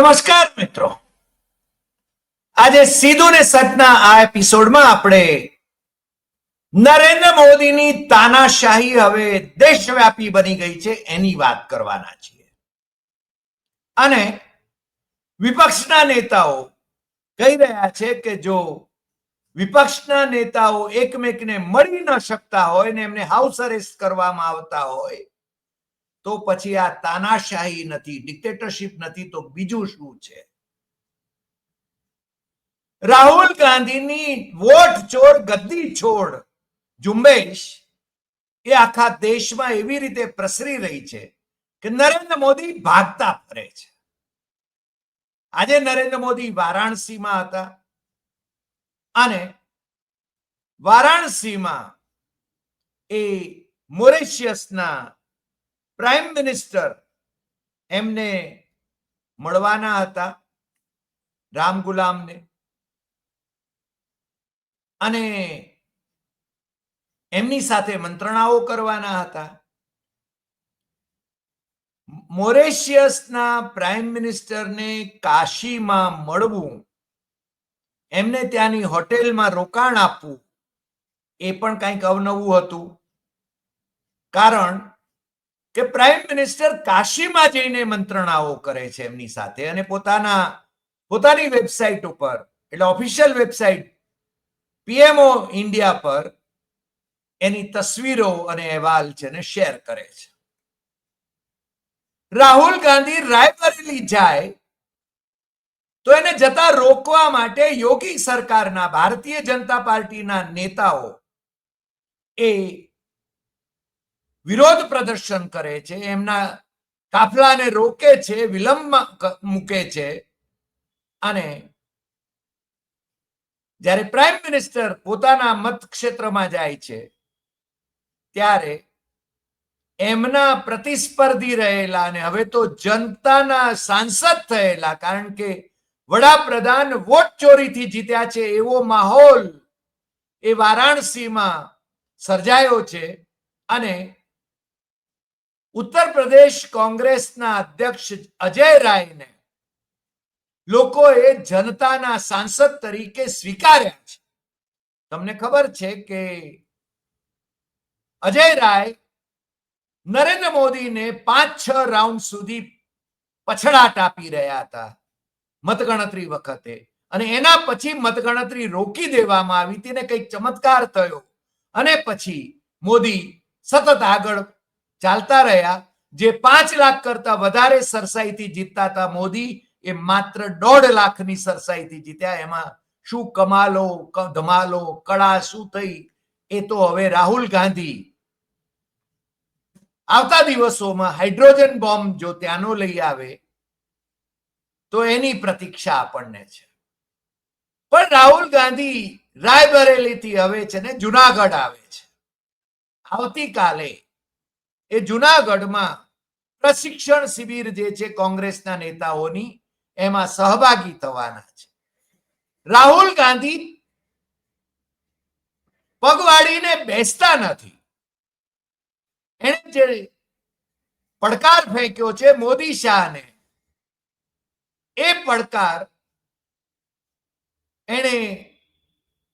નમસ્કાર, મિત્રો. આજે સીધું ને સતના આ એપિસોડમાં આપણે નરેન્દ્ર મોદીની તાનાશાહી હવે દેશવ્યાપી બની ગઈ છે એની વાત કરવાના છીએ. અને વિપક્ષના નેતાઓ કહી રહ્યા છે કે જો વિપક્ષના નેતાઓ એકમેકને મળી ન શકતા હોય ને એમને હાઉસ અરેસ્ટ કરવામાં આવતા હોય તો પછી આ તાનાશાહી નથી ડિક્ટેટરશિપ નથી, તો બીજું શું છે? રાહુલ ગાંધીની વોટ ચોર ગદ્દી છોડ ઝુંબેશ એ આખા દેશમાં એવી રીતે પ્રસરી રહી છે કે નરેન્દ્ર મોદી ભાગતા ફરે છે. આજે નરેન્દ્ર મોદી વારાણસીમાં હતા અને વારાણસીમાં એ મોરેશિયસના પ્રાઇમ મિનિસ્ટર એમને મળવાના હતા રામ ગુલામને. અને એમની સાથે મંત્રણાઓ કરવાના હતા. મોરેશિયસના પ્રાઇમ મિનિસ્ટરને કાશીમાં મળવું, એમને ત્યાંની હોટેલમાં રોકાણ આપવું, એ પણ કંઈક અવનવું હતું. કારણ કે પ્રાઇમ મિનિસ્ટર કાશીમાં જઈને મંત્રણાઓ કરે છે એમની સાથે અને પોતાના, પોતાની વેબસાઇટ ઉપર, એટલે ઓફિશિયલ વેબસાઇટ, પીએમઓ ઇન્ડિયા પર એની તસવીરો અને અહેવાલ છે ને શેર કરે છે. રાહુલ ગાંધી રાયબરેલી જાય તો એને જતા રોકવા માટે યોગી સરકારના ભારતીય જનતા પાર્ટીના નેતાઓ એ વિરોધ પ્રદર્શન કરે છે, એમના કાફલાને રોકે છે વિલંબમાં મૂકે છે. અને જ્યારે પ્રાઇમ મિનિસ્ટર પોતાના મત ક્ષેત્રમાં જાય છે, ત્યારે એમના પ્રતિસ્પર્ધી રહેલા અને હવે તો જનતાના સાંસદ થયેલા, કારણ કે વડાપ્રધાન વોટ ચોરીથી જીત્યા છે, એવો માહોલ એ વારાણસીમાં સર્જાયો છે. અને ઉત્તર પ્રદેશ કોંગ્રેસના અધ્યક્ષ અજય રાયને લોકોએ જનતાના સાંસદ તરીકે સ્વીકાર્યા છે. તમને ખબર છે કે અજય રાય નરેન્દ્ર મોદીને પાંચ છ રાઉન્ડ સુધી પછડાટ આપી રહ્યા હતા મતગણતરી વખતે અને એના પછી મતગણતરી રોકી દેવામાં આવી હતી ને કંઈક ચમત્કાર થયો અને પછી મોદી સતત આગળ ચાલતા રહ્યા, જે પાંચ લાખ કરતા વધારે સરસાઈથી જીતતા હતા મોદી, એ માત્ર દોઢ લાખની સરસાઈથી જીત્યા. એમાં શું કમાલો ધમાલો, કળા શું થઈ, એ તો હવે રાહુલ ગાંધી આવતા દિવસોમાં હાઇડ્રોજન બોમ્બ જો ત્યાંનો લઈ આવે, તો એની પ્રતીક્ષા આપણને છે. પણ રાહુલ ગાંધી રાયબરેલીથી હવે છે ને જુનાગઢ આવે છે. આવતીકાલે એ જુનાગઢમાં પ્રશિક્ષણ શિબિર જે છે કોંગ્રેસના નેતાઓની, એમાં સહભાગી થવાના છે. રાહુલ ગાંધી પગવાડીને બેસતા નથી. એને જે પડકાર ફેંક્યો છે મોદી શાહને, એ પડકાર એને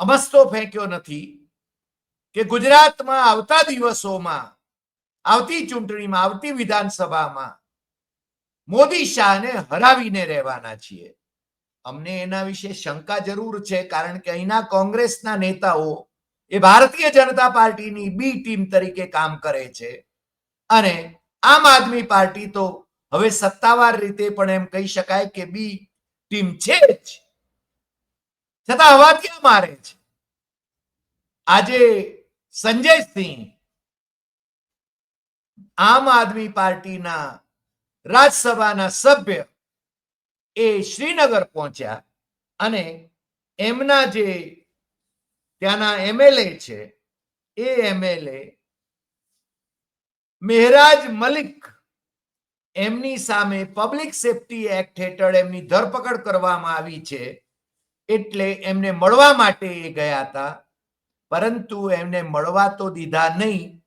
અમસ્તો ફેંક્યો નથી કે ગુજરાતમાં આવતા દિવસોમાં આવતી ચૂંટણીમાં, આવતી વિધાનસભામાં મોદી શાહને હરાવીને રહેવાના છીએ. અમને એના વિશે શંકા જરૂર છે, કારણ કે અહીંના કોંગ્રેસના નેતાઓ એ ભારતીય જનતા પાર્ટીની બી ટીમ તરીકે કામ કરે છે. અને આમ આદમી પાર્ટી તો હવે સત્તાવાર રીતે પણ એમ કહી શકાય કે બી ટીમ છે જ. છતાં હવા ક્યાં મારે છે? આજે સંજય સિંહ આમ આદમી પાર્ટીના રાજ્યસભાના સભ્ય એ શ્રીનગર પહોંચ્યા અને એમના જે ત્યાંના એમએલએ છે, એ એમએલએ મેહરાજ મલિક એમની સામે પબ્લિક સેફટી એક્ટ હેઠળ એમની ધરપકડ કરવામાં આવી છે એટલે એમને મળવા માટે એ ગયા હતા. પરંતુ એમને મળવા તો દીધા નહીં.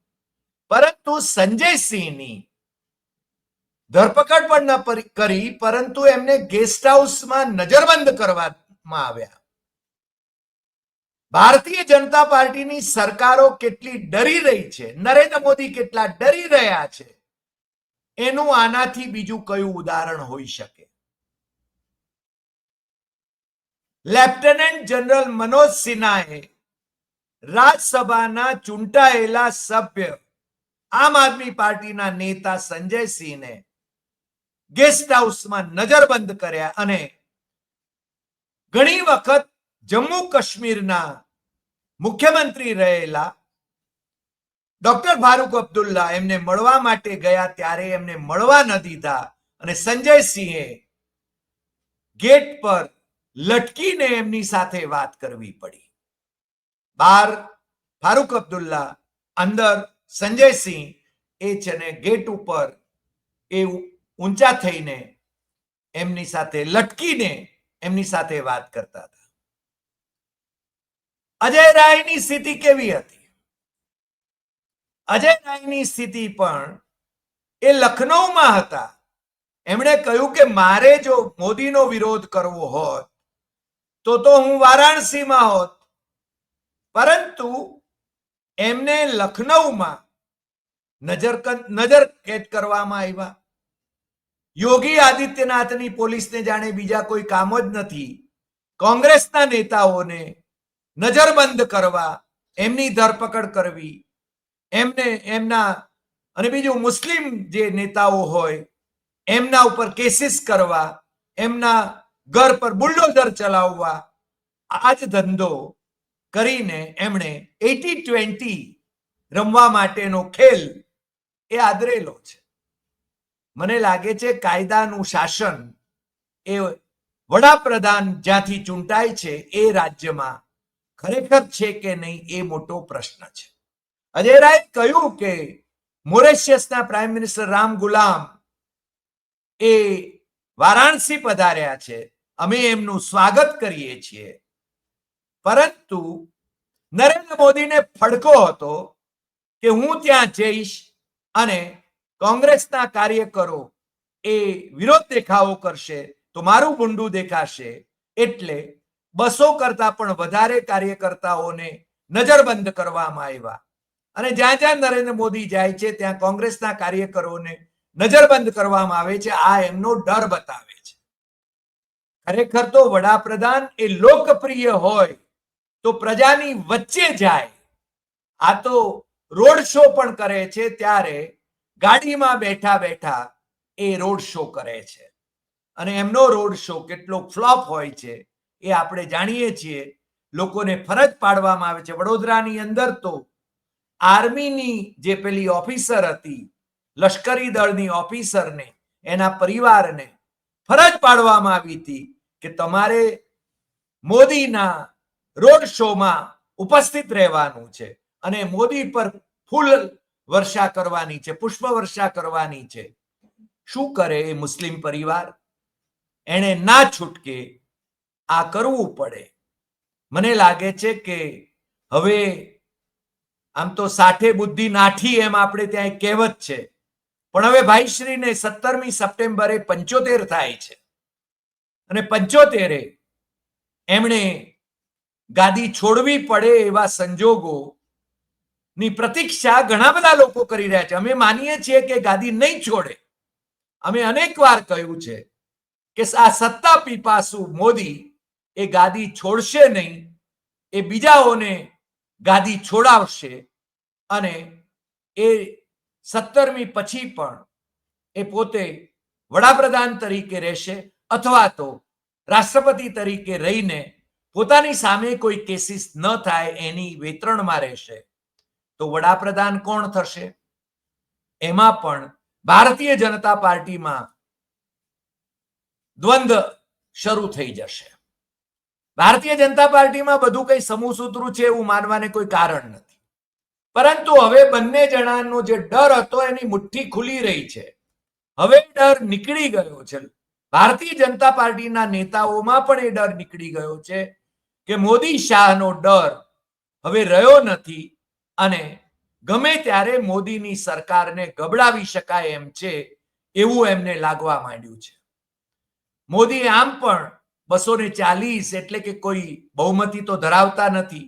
પરંતુ સંજયસિંહની ધરપકડ પણ ન કરી, પરંતુ એમને ગેસ્ટ હાઉસમાં નજરબંધ કરવામાં આવ્યા. ભારતીય જનતા પાર્ટીની સરકારો કેટલી ડરી રહી છે, નરેન્દ્ર મોદી કેટલા ડરી રહ્યા છે, એનું આનાથી બીજું કયું ઉદાહરણ હોઈ શકે? લેફ્ટનન્ટ જનરલ મનોજ સિન્હાએ રાજ્યસભાના ચૂંટાયેલા સભ્ય આમ આદમી પાર્ટીના નેતા સંજય સિંહને ગેસ્ટ હાઉસમાં નજરબંધ કર્યા અને ઘણી વખત જમ્મુ કાશ્મીરના મુખ્યમંત્રી રહેલા ડોક્ટર ફારૂક અબ્દુલ્લા એમને મળવા માટે ગયા ત્યારે એમને મળવા ન દીધા અને સંજય સિંહે ગેટ પર લટકીને એમની સાથે વાત કરવી પડી. બહાર ફારૂક અબ્દુલ્લા અંદર સંજય સિંહ એ છે ને ગેટ ઉપર એ ઊંચા થઈને એમની સાથે લટકીને એમની સાથે વાત કરતા હતા. અજય રાયની સ્થિતિ કેવી હતી? અજય રાયની સ્થિતિ પણ એ લખનૌમાં હતા. એમણે કહ્યું કે મારે જો મોદીનો વિરોધ કરવો હોત, તો તો હું વારાણસીમાં હોત. પરંતુ એમને લખનૌમાં નજર નજર કેદ કરવામાં આવ્યા. યોગી આદિત્યનાથની પોલીસને જાણે બીજા કોઈ કામ જ નથી. કોંગ્રેસના નેતાઓને નજરબંધ કરવા એમની ધરપકડ કરવી. એમને એમના અને બીજું મુસ્લિમ જે નેતાઓ હોય, એમના ઉપર કેસીસ કરવા, એમના ઘર પર બુલડોઝર ચલાવવા, આ જ ધંધો કરીને એમણે એટી ટ્વેન્ટી રમવા માટેનો ખેલ એ આદરેલો છે. મને લાગે છે કાયદાનું શાસન એ વડાપ્રધાન જ્યાંથી ચૂંટાય છે એ રાજ્યમાં ખરેખર છે કે નહીં એ મોટો પ્રશ્ન છે. અજય કહ્યું કે મોરેશિયસના પ્રાઇમ મિનિસ્ટર રામ ગુલામ એ વારાણસી પધાર્યા છે. અમે એમનું સ્વાગત કરીએ છીએ. પરંતુ નરેન્દ્ર મોદીને ફડકો હતો કે હું ત્યાં જઈશ અને કોંગ્રેસના કાર્યકરો એ વિરોધ દેખાવો કરશે તો મારું ગુંડું દેખાશે એટલે બસો કરતા પણ વધારે કાર્યકર્તાઓને નજરબંધ કરવામાં આવ્યા. અને જ્યાં જ્યાં નરેન્દ્ર મોદી જાય છે, ત્યાં કોંગ્રેસના કાર્યકરોને નજરબંધ કરવામાં આવે છે. આ એમનો ડર બતાવે છે. ખરેખર તો વડાપ્રધાન એ લોકપ્રિય હોય તો પ્રજાની વચ્ચે જાય. આ તો રોડ શો પણ કરે છે ત્યારે ગાડીમાં બેઠા બેઠા એ રોડ શો કરે છે. અને એમનો રોડ શો કેટલો ફ્લોપ હોય છે એ આપણે જાણીએ છીએ. લોકોને ફરજ પાડવામાં આવે છે. વડોદરાની અંદર તો આર્મીની જે પેલી ઓફિસર હતી, લશ્કરી દળની ઓફિસરને, એના પરિવારને ફરજ પાડવામાં આવી હતી કે તમારે મોદીના રોડ શોમાં ઉપસ્થિત રહેવાનું છે. અને મોદી પર ફૂલ વર્ષા કરવાની છે, પુષ્પ વર્ષા કરવાની છે. શું કરે એ મુસ્લિમ પરિવાર? એને ના છૂટકે આ કરવું પડે. મને લાગે છે કે હવે આમ તો સાઠે બુદ્ધિ નાઠી એમ આપણે ત્યાં એક કહેવત છે. પણ હવે ભાઈશ્રીને સત્તરમી સપ્ટેમ્બરે પંચોતેર થાય છે. અને પંચોતેરે એમણે ગાદી છોડવી પડે એવા સંજોગો ની પ્રતીક્ષા ઘણા બધા લોકો કરી રહ્યા છે. અમે માનીએ છીએ કે ગાદી નહીં છોડે. અમે અનેક વાર કહ્યું છે કે આ સત્તા પીપાસુ મોદી એ ગાદી છોડશે નહીં, એ બીજાઓને ગાદી છોડાવશે અને એ સત્તરમી પછી પણ એ પોતે વડાપ્રધાન તરીકે રહેશે અથવા તો રાષ્ટ્રપતિ તરીકે રહીને પોતાની સામે કોઈ કેસીસ ન થાય એની વેતરણમાં રહેશે. તો વડાપ્રધાન કોણ થશે? એમાં પણ ભારતીય જનતા પાર્ટીમાં દ્વંદ્વ શરૂ થઈ જશે. ભારતીય જનતા પાર્ટીમાં બધું કઈ સમૂહ સૂત્રું છે એવું માનવાને કોઈ કારણ નથી. પરંતુ હવે બંને જણાનો જે ડર હતો એની મુઠ્ઠી ખુલી રહી છે. હવે ડર નીકળી ગયો છે. ભારતીય જનતા પાર્ટીના નેતાઓમાં પણ એ ડર નીકળી ગયો છે કે મોદી શાહનો ડર હવે રહ્યો નથી. અને ગમે ત્યારે મોદીની સરકારને ગબડાવી શકાય એમ છે, એવું એમને લાગવા માંડ્યું છે. મોદી આમ પણ બસો ને ચાલીસ એટલે કે કોઈ બહુમતી તો ધરાવતા નથી.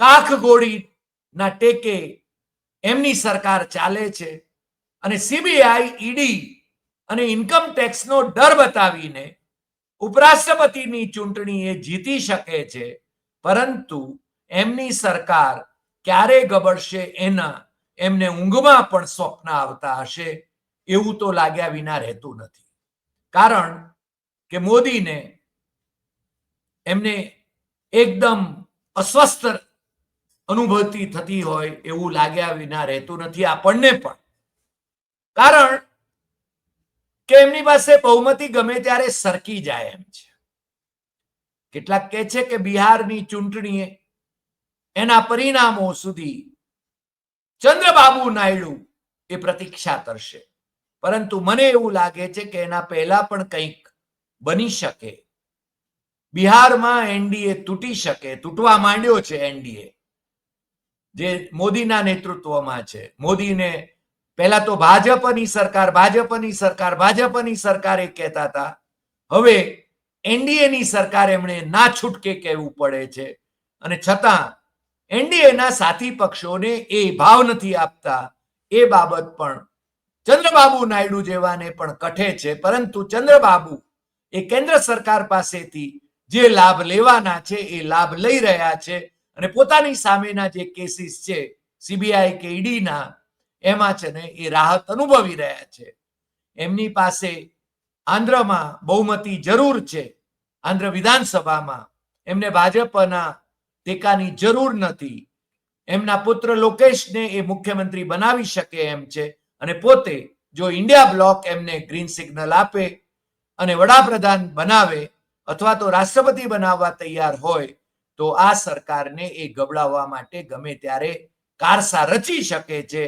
કાખ ગોળીના ટેકે એમની સરકાર ચાલે છે અને સીબીઆઈ ઈડી અને ઇન્કમ ટેક્સનો ડર બતાવીને ઉપરાષ્ટ્રપતિની ચૂંટણી એ જીતી શકે છે, પરંતુ એમની સરકાર ક્યારે ગબડશે એના, એમને ઊંઘમાં પણ સ્વપ્ન આવતા હશે, એવું તો લાગ્યા વિના રહેતું નથી. કારણ કે મોદીને એમને એકદમ અસ્વસ્થ અનુભૂતિ થતી હોય એવું લાગ્યા વિના રહેતું નથી આપણને પણ. કારણ કે એમની પાસે બહુમતી ગમે ત્યારે સરકી જાય એમ છે. કેટલાક કહે છે કે બિહારની ચૂંટણીએ એના પરિણામો સુધી ચંદ્રબાબુ નાયડુ એ પ્રતીક્ષા કરશે. પરંતુ મને એવું લાગે છે કે એના પહેલા પણ કંઈક બની શકે. બિહારમાં એનડીએ તૂટી શકે, તૂટવા માંડ્યો છે એનડીએ. જે મોદીના નેતૃત્વમાં છે. મોદીને પહેલા તો ભાજપની સરકાર ભાજપની સરકાર ભાજપની સરકાર એ કહેતા હતા. હવે એનડીએની સરકાર એમણે ના છૂટકે કહેવું પડે છે. અને છતાં એનડીએના સાથી પક્ષોને એ ભાવ નથી આપતા. એ બાબત પણ ચંદ્રબાબુ નાયડુ જેવાને પણ કઠે છે. પરંતુ ચંદ્રબાબુ એ કેન્દ્ર સરકાર પાસેથી જે લાભ લેવાના છે, એ લાભ લઈ રહ્યા છે અને પોતાની સામેના જે કેસીસ છે, સીબીઆઈ કે ઈડીના, એમાં છે ને એ રાહત અનુભવી રહ્યા છે. એમની પાસે આંધ્રમાં બહુમતી જરૂર છે. આંધ્ર વિધાનસભામાં એમને ભાજપના ટેકાની જરૂર નથી. એમના પુત્ર લોકેશને એ મુખ્યમંત્રી બનાવી શકે એમ છે અને પોતે જો ઇન્ડિયા બ્લોક એમને ગ્રીન સિગ્નલ આપે અને વડાપ્રધાન બનાવે અથવા તો રાષ્ટ્રપતિ બનાવવા તૈયાર હોય, તો આ સરકારને એ ગબડાવવા માટે ગમે ત્યારે કારસા રચી શકે છે.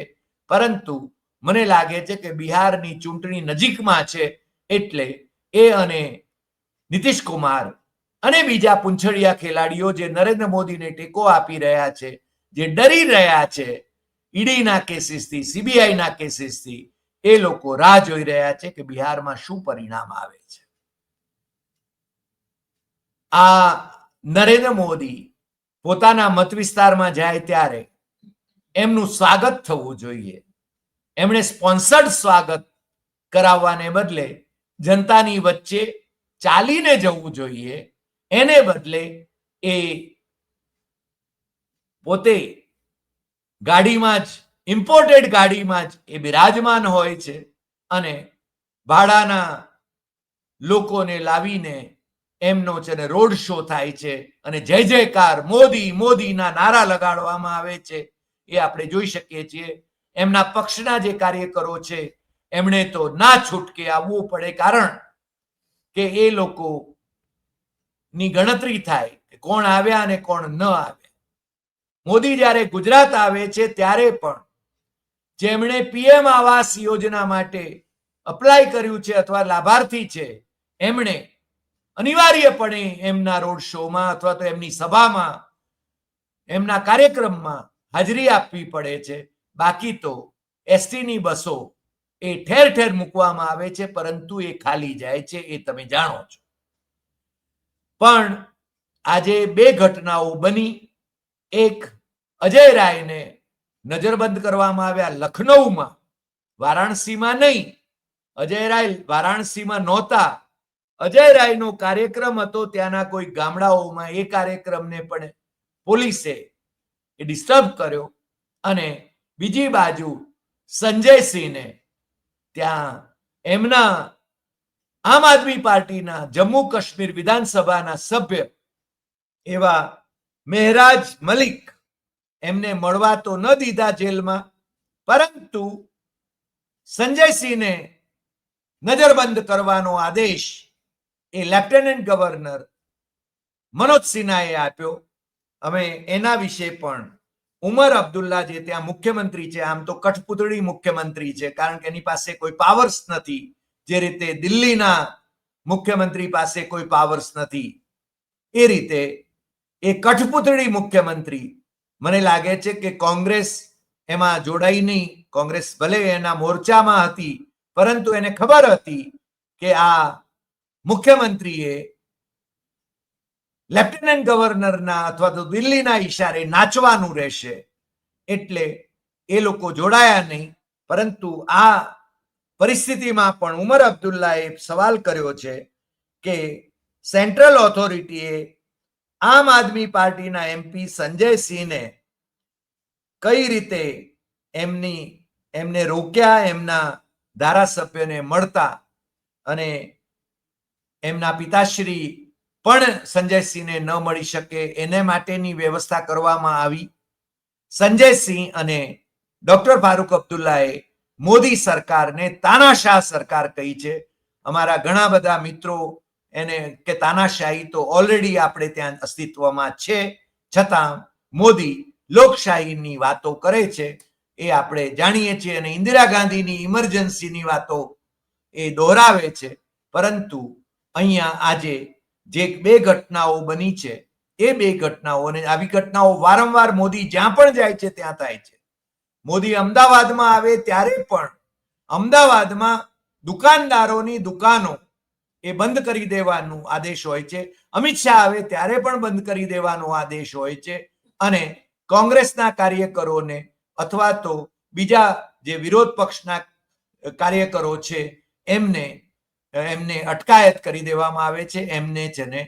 પરંતુ મને લાગે છે કે બિહારની ચૂંટણી નજીકમાં છે એટલે એ અને નીતિશ કુમાર અને બીજા પૂંછડિયા ખેલાડીઓ જે નરેન્દ્ર મોદીને ટેકો આપી રહ્યા છે, જે ડરી રહ્યા છે, ઈડીના કેસીસથી, સીબીઆઈના કેસીસથી, એ લોકો રાહ જોઈ રહ્યા છે કે બિહારમાં શું પરિણામ આવે છે. આ નરેન્દ્ર મોદી પોતાના મત વિસ્તારમાં જાય ત્યારે એમનું સ્વાગત થવું જોઈએ. એમણે સ્પોન્સર્ડ સ્વાગત કરાવવાને બદલે જનતાની વચ્ચે ચાલીને જવું જોઈએ. એને બદલે એ પોતે ગાડીમાં જ ઇમ્પોર્ટેડ ગાડીમાં જ એ બિરાજમાન હોય છે અને ભાડાના લોકોને લાવીને એમનો છે ને રોડ શો થાય છે અને જય જયકાર, મોદી, મોદીના નારા લગાડવામાં આવે છે, એ આપણે જોઈ શકીએ છીએ. એમના પક્ષના જે કાર્યકરો છે, એમણે તો ના છૂટકે આવવું પડે કારણ કે એ લોકો ની ગણતરી થાય કે કોણ આવ્યા અને કોણ ન આવ્યા. મોદી જ્યારે ગુજરાત આવે છે ત્યારે પણ જેમણે પીએમ આવાસ યોજના માટે અપ્લાય કર્યું છે અથવા લાભાર્થી છે, એમણે અનિવાર્યપણે એમના રોડ શોમાં અથવા તો એમની સભામાં એમના કાર્યક્રમમાં હાજરી આપવી પડે છે. બાકી તો એસટીની બસો એ ઠેર ઠેર મૂકવામાં આવે છે, પરંતુ એ ખાલી જાય છે, એ તમે જાણો છો. પણ આજે બે ઘટનાઓ બની. એક અજય રાયને નજરબંધ કરવામાં આવ્યા લખનૌમાં વારાણસીમાં નહીં. અજય રાય વારાણસીમાં નહોતા. અજય રાયનો કાર્યક્રમ હતો ત્યાંના કોઈ ગામડાઓમાં. એ કાર્યક્રમને પણ પોલીસે એ ડિસ્ટર્બ કર્યો અને બીજી બાજુ સંજયસિંહને ત્યાં એમના આમ આદમી પાર્ટીના જમ્મુ કાશ્મીર વિધાનસભાના સભ્ય એવા મહેરાજ મલિક એમને મળવા તો ન દીધા જેલમાં, પરંતુ સંજયસિંહને નજરબંધ કરવાનો આદેશ એ લેફ્ટનન્ટ ગવર્નર મનોજ સિન્હાએ આપ્યો. અમે એના વિશે પણ ઉમર અબ્દુલ્લા જે ત્યાં મુખ્યમંત્રી છે, આમ તો કઠપુતળી મુખ્યમંત્રી છે, કારણ કે એની પાસે કોઈ પાવર્સ નથી. જે રીતે દિલ્હીના મુખ્યમંત્રી પાસે કોઈ પાવર્સ નથી, એ રીતે એ કઠપુતળી મુખ્યમંત્રી મને લાગે છે કે કોંગ્રેસ એમાં જોડાઈ નહીં, કોંગ્રેસ ભલે એના મોરચામાં હતી, પરંતુ એને ખબર હતી કે આ મુખ્યમંત્રીએ લેફ્ટનન્ટ ગવર્નરના અથવા તો દિલ્હીના ઈશારે નાચવાનું રહેશે, એટલે એ લોકો જોડાયા નહીં, પરંતુ આ પરિસ્થિતિમાં પણ ઉમર અબ્દુલ્લાએ સવાલ કર્યો છે કે સેન્ટ્રલ ઓથોરિટીએ આમ આદમી પાર્ટીના એમપી સંજય સિંહને કઈ રીતે એમની, એમને રોક્યા, એમના ધારાસભ્યને મળતા અને એમના પિતાશ્રી પણ સંજયસિંહને ન મળી શકે, એને માટેની વ્યવસ્થા કરવામાં આવી. સંજયસિંહ અને ડોક્ટર ફારૂક અબ્દુલ્લાએ મોદી સરકારને તાનાશાહ સરકાર કહી છે. અમારા ઘણા બધા મિત્રો એને કે તાનાશાહી તો ઓલરેડી આપણે ત્યાં અસ્તિત્વમાં છે. છતાં મોદી લોકશાહીની વાતો કરે છે. એ આપણે જાણીએ છીએ અને ઇન્દિરા ગાંધીની ઇમરજન્સીની વાતો એ દોહરાવે છે. પરંતુ અહીંયા આજે જે બે ઘટનાઓ બની છે, એ બે ઘટનાઓ અને આવી ઘટનાઓ વારંવાર મોદી જ્યાં પણ જાય છે, ત્યાં થાય છે. મોદી અમદાવાદમાં આવે ત્યારે પણ અમદાવાદમાં દુકાનદારોની દુકાનો એ બંધ કરી દેવાનો આદેશ હોય છે. અમિત શાહ આવે ત્યારે પણ બંધ કરી દેવાનો આદેશ હોય છે અને કોંગ્રેસના કાર્યકરોને અથવા તો બીજા જે વિરોધ પક્ષના કાર્યકરો છે એમને એમને અટકાયત કરી દેવામાં આવે છે. એમને જેને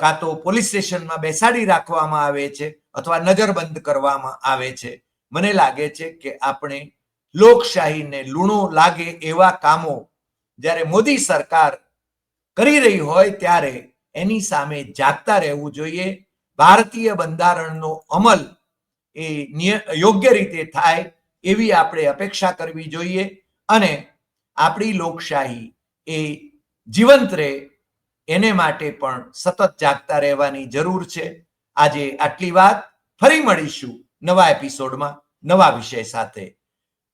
કાં તો પોલીસ સ્ટેશનમાં બેસાડી રાખવામાં આવે છે અથવા નજરબંધ કરવામાં આવે છે. મને લાગે છે કે આપણે લોકશાહીને લૂણો લાગે એવા કામો જ્યારે મોદી સરકાર કરી રહી હોય ત્યારે એની સામે જાગતા રહેવું જોઈએ. ભારતીય બંધારણનો અમલ એ યોગ્ય રીતે થાય એવી આપણે અપેક્ષા કરવી જોઈએ અને આપણી લોકશાહી એ જીવંત રહે એને માટે પણ સતત જાગતા રહેવાની જરૂર છે. આજે આટલી વાત. ફરી મળીશું નવા એપિસોડમાં. નવા વિષય સાથે.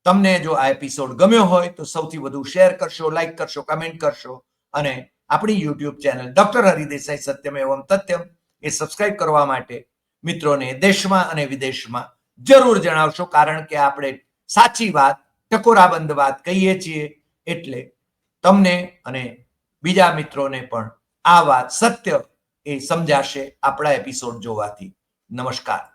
તમને જો આ એપિસોડ ગમ્યો હોય તો સૌથી વધુ શેર કરશો લાઈક કરશો કમેન્ટ કરશો અને આપણી યુટ્યુબ ચેનલ ડોક્ટર હરિદેસાઈ સત્યમ એવમ તથ્યમ એ સબસ્ક્રાઇબ કરવા માટે મિત્રોને દેશમાં અને વિદેશમાં જરૂર જણાવશો. કારણ કે આપણે સાચી વાત ટકોરાબંધ વાત કહીએ છીએ એટલે તમને અને બીજા મિત્રોને પણ આ વાત સત્ય એ સમજાશે આપણા એપિસોડ જોવાથી. નમસ્કાર.